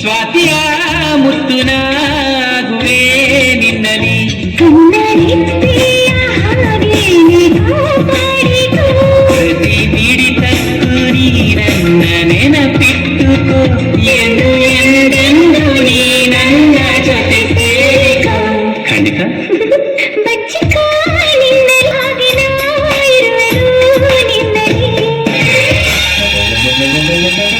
ಸ್ವಾತಿಯ ಮುತ್ತುನಾಗುವೆ ನಿನ್ನಲಿ ಪ್ರತಿ ಮಿಡಿತಕ್ಕೂ ನೀ ನನ್ನ ನೆನಪಿಟ್ಟುಕೋ ಎಂದು ಎಂದೆಂದು ನೀ ನನ್ನ ಜೊತೆ ಸೇರಿಕೋ Thank you.